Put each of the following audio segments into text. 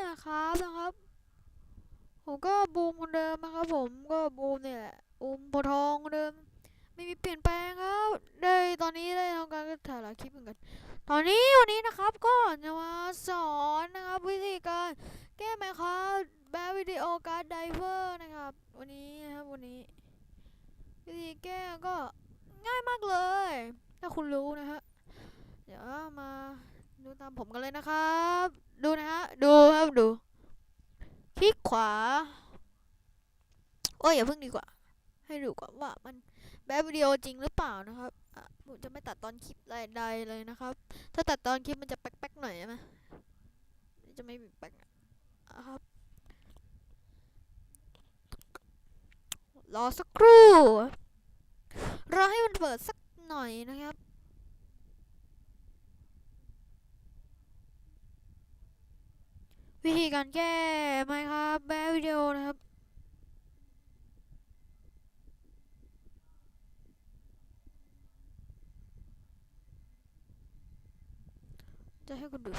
เล่นนะครับนะครับผมก็บูมคนเดิมนะครับผมก็บูมเนี่ยแหละบูมโพทองคนเดิม ไม่มีเปลี่ยนแปลงครับได้ตอนนี้ได้ทำการถ่ายหลายคลิปเหมือนกัน ตอนนี้วันนี้นะครับก็จะมาสอนนะครับวิธีการแก้ไหมครับแบบวิดีโอการ์ดไดเวอร์นะครับ วันนี้นะครับวันนี้ วิธีแก้ก็ง่ายมากเลย ถ้าคุณรู้นะฮะเดี๋ยวมา ดูตามผมกันเลยนะครับ ดูนะฮะ ดูครับดู คลิกขวา โอ้ยอย่าเพิ่งดีกว่า ให้ดูก่อนว่ามันแบบวิดีโอจริงหรือเปล่านะครับอะผมจะไม่ตัดตอนคลิปใดๆเลยนะครับ ถ้าตัดตอนคลิปมันจะแป๊กๆหน่อยใช่ไหมจะไม่มีแป๊กอะครับรอสักครู่ รอให้มันเปิดสักหน่อยนะครับ วิธีการแก้ไหมครับแบบวิดีโอนะครับ จะให้คุณดู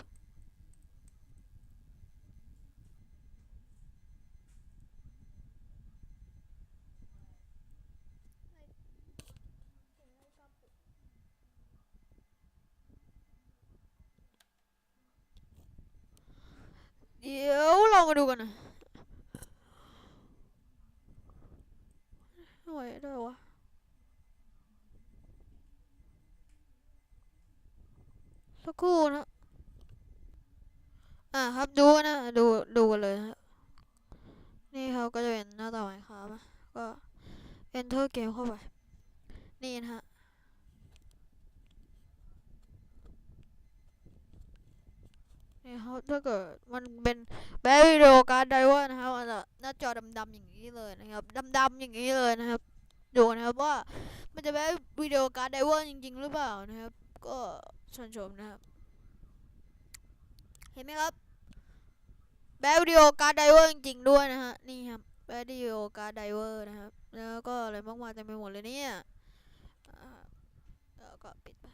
ดี๋ยวเรามาดูกันนะไหวได้วะสักครู่นะอ่าครับดูนะดูดูกันเลยนะนี่ครับก็จะเป็นหน้าต่อไปครับนะก็ enter เกมเข้าไป นี่นะฮะ นี่ครับถ้าเกิดมันเป็นแบบวิดีโอการ์ดไดเวอร์นะครับมันจะหน้าจอดำๆอย่างนี้เลยนะครับดำๆอย่างนี้เลยนะครับ ดูนะครับว่ามันจะแบบวิดีโอการ์ดไดเวอร์จริง ๆ หรือเปล่านะครับ ก็ชวนชมนะครับ เห็นไหมครับแบบวิดีโอการ์ดไดเวอร์จริง ๆ ด้วยนะฮะนี่ครับแบบวิดีโอการ์ดไดเวอร์นะครับ แล้วก็อะไรมากมายเต็มไปหมดเลยเนี่ยแล้วก็ปิดไป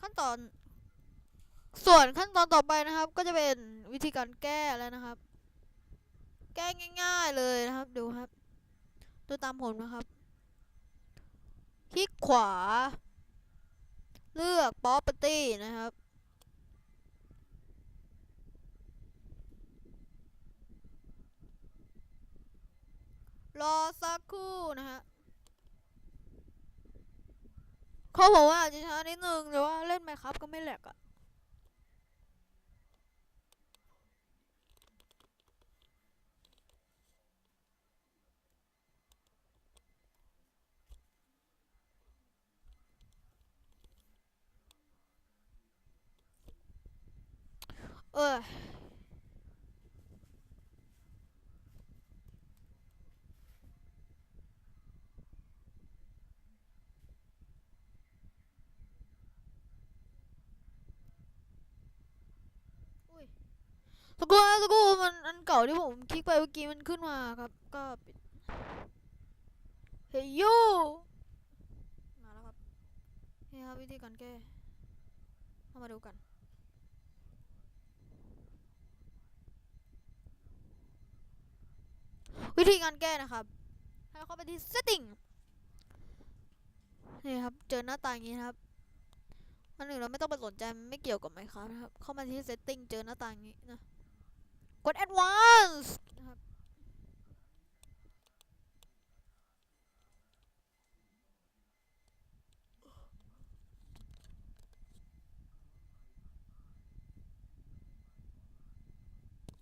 ขั้นตอน ส่วนขั้นตอนต่อไปนะครับ ก็จะเป็นวิธีการแก้แล้วนะครับ แก้ง่าย ๆเลยนะครับ ดูครับดูตามผมนะครับ คลิกขวา เลือก property นะครับ รอสักครู่นะฮะเขาบอกว่าจจะช้านิดนึงแต่ว่าเล่นไหมครับก็ไม่แหลกอะ เอออสกูนะสกูมันอันเก่าที่ผมคลิกไปเมื่อกี้มันขึ้นมาครับ ก็ปิดเฮ้ยโยมาแล้วครับ นี่ครับวิธีการแก้เข้ามาดูกัน วิธีการแก้นะครับ ให้เข้าไปที่ setting นี่ครับ เจอหน้าตาอย่างนี้ครับอันหนึ่งเราไม่ต้องไปสนใจไม่เกี่ยวกับไมครับนะครับ เข้ามาที่ setting เจอหน้าตาอย่างนี้นะ กด advance นะครับ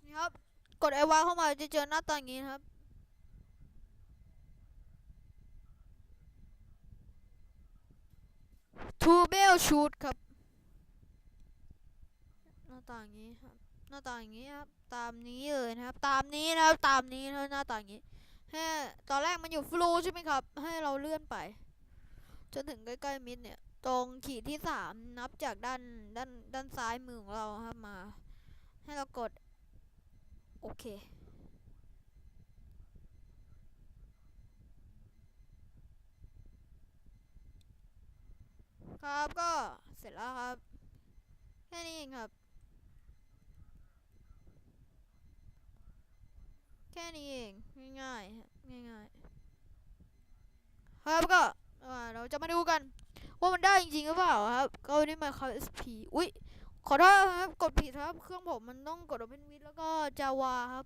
นี่ครับ กด advance เข้ามาจะเจอหน้าตาอย่างนี้ครับ ทูเบล ชูดครับ หน้าตาอย่างนี้ครับ หน้าตาอย่างนี้ครับ ตามนี้เลยนะครับ ตามนี้นะครับ ตามนี้นะหน้าตาอย่างนี้ให้ตอนแรกมันอยู่ฟลูใช่ไหมครับ ให้เราเลื่อนไป จนถึงใกล้ๆมิดเนี่ย ตรงขีดที่สามนับจากด้านด้านด้านซ้ายมือของเราครับมา ให้เรากด โอเค ครับก็เสร็จแล้วครับ แค่นี้เองครับ แค่นี้เองง่ายๆฮะง่ายๆครับก็เราจะมาดูกัน ว่ามันได้จริงๆหรือเปล่าครับ ก็นนี้มาครับ SP อุ้ยขอโทษครับกดผิดครับ เครื่องผมมันต้องกด Open w i t แล้วก็ Java ครับ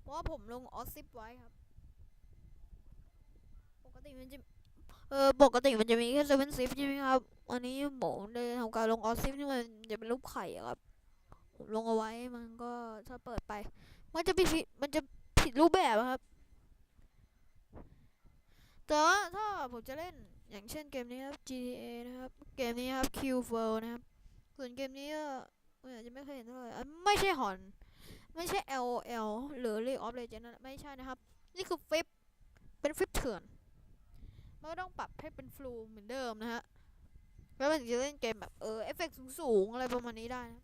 เพราะว่าผมลง o s i p ไว้ครับ ปกติมันจะ เออปกติมันจะมีแค่7 zip ใช่ไหมครับ อันนี้ผมได้ทำการลง o s i p ที่มันจะเป็นรูปไข่ครับ ลงเอาไว้มันก็ถ้าเปิดไป มันจะผิดมันจะผิดรูปแบบครับ แต่ว่าถ้าผมจะเล่นอย่างเช่นเกมนี้ครับ GTA นะครับ เกมนี้ครับ Q f o r นะครับ ส่วนเกมนี้ก็อาจจะไม่เคยเห็นเท่าไหร่ไม่ใช่หอน ไม่ใช่ LOL หรือ League of Legends นั่นไม่ใช่นะครับ นี่คือฟิปเป็นฟิปเถื่อน ก็ต้องปรับให้เป็นฟลูเหมือนเดิมนะฮะ แล้วมันจะเล่นเกมแบบเออเอฟเฟกต์สูงๆอะไรประมาณนี้ได้นะ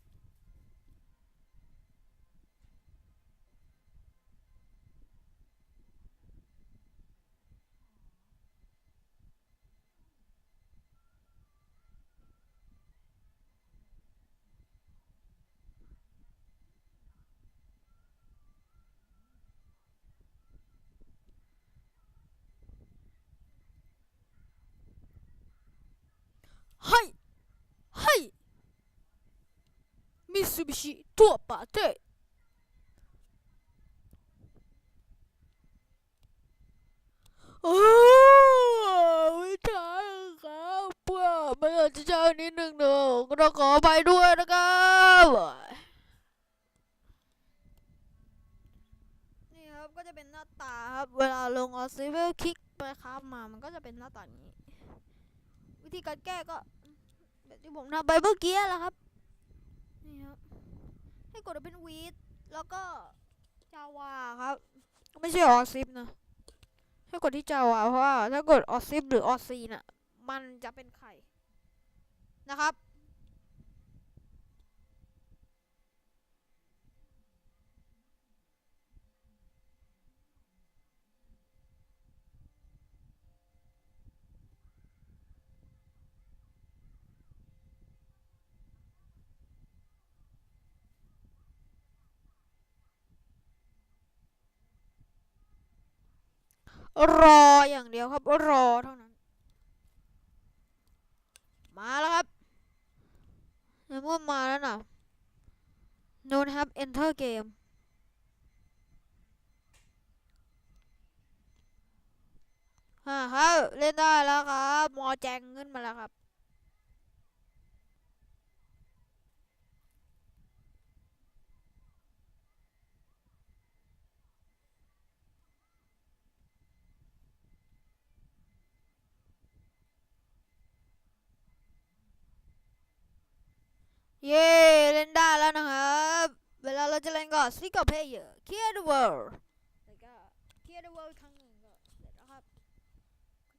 ให้ให้ยมิตซูบิชิทั่วประเทศโอ้ไม่ใช่ครับเพื่อไม่อยากจะใช้นิดหนึ่งเนอะก็ต้องขอไปด้วยนะครับนี่ครับก็จะเป็นหน้าตาครับ เวลาลงออสซิเวลคลิกไปครับมามันก็จะเป็นหน้าตานี้ วิธีการแก้ก็ ที่ผมทำไปเมื่อกี้แหละครับนี่ครับให้กดเป็นวีดแล้วก็จาวาครับไม่ใช่ออซิปนะให้กดที่จาวาเพราะว่าถ้ากดออซิปหรือออซีน่ะมันจะเป็นไข่นะครับ รออย่างเดียวครับ รอเท่านั้น มาแล้วครับในเมื่อมาแล้วนะนูนครับ enter game ฮะครับเล่นได้แล้วครับ มอแจงขึ้นมาแล้วครับ เย้เล่นได้แล้วนะครับ เวลาเราจะเล่นก็ single player clear the world แล้วก็ clear the world ครั้งหนึ่งก็เสร็จแล้วครับ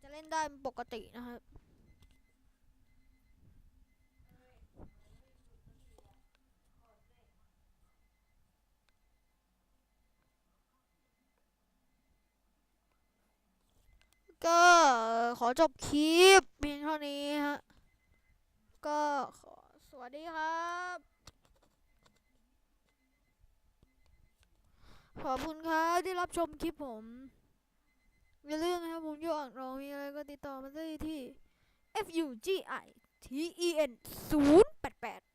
จะเล่นได้ปกตินะครับก็ขอจบคลิปเพียงเท่านี้ฮะ ก็ขอ วัสดีครับ ขอบคุณครับที่รับชมคลิปผม อย่าลืมนะครับผมอยู่อ่างทองมีอะไรก็ติดต่อมาได้ที่ f u g i t e n 0 8 8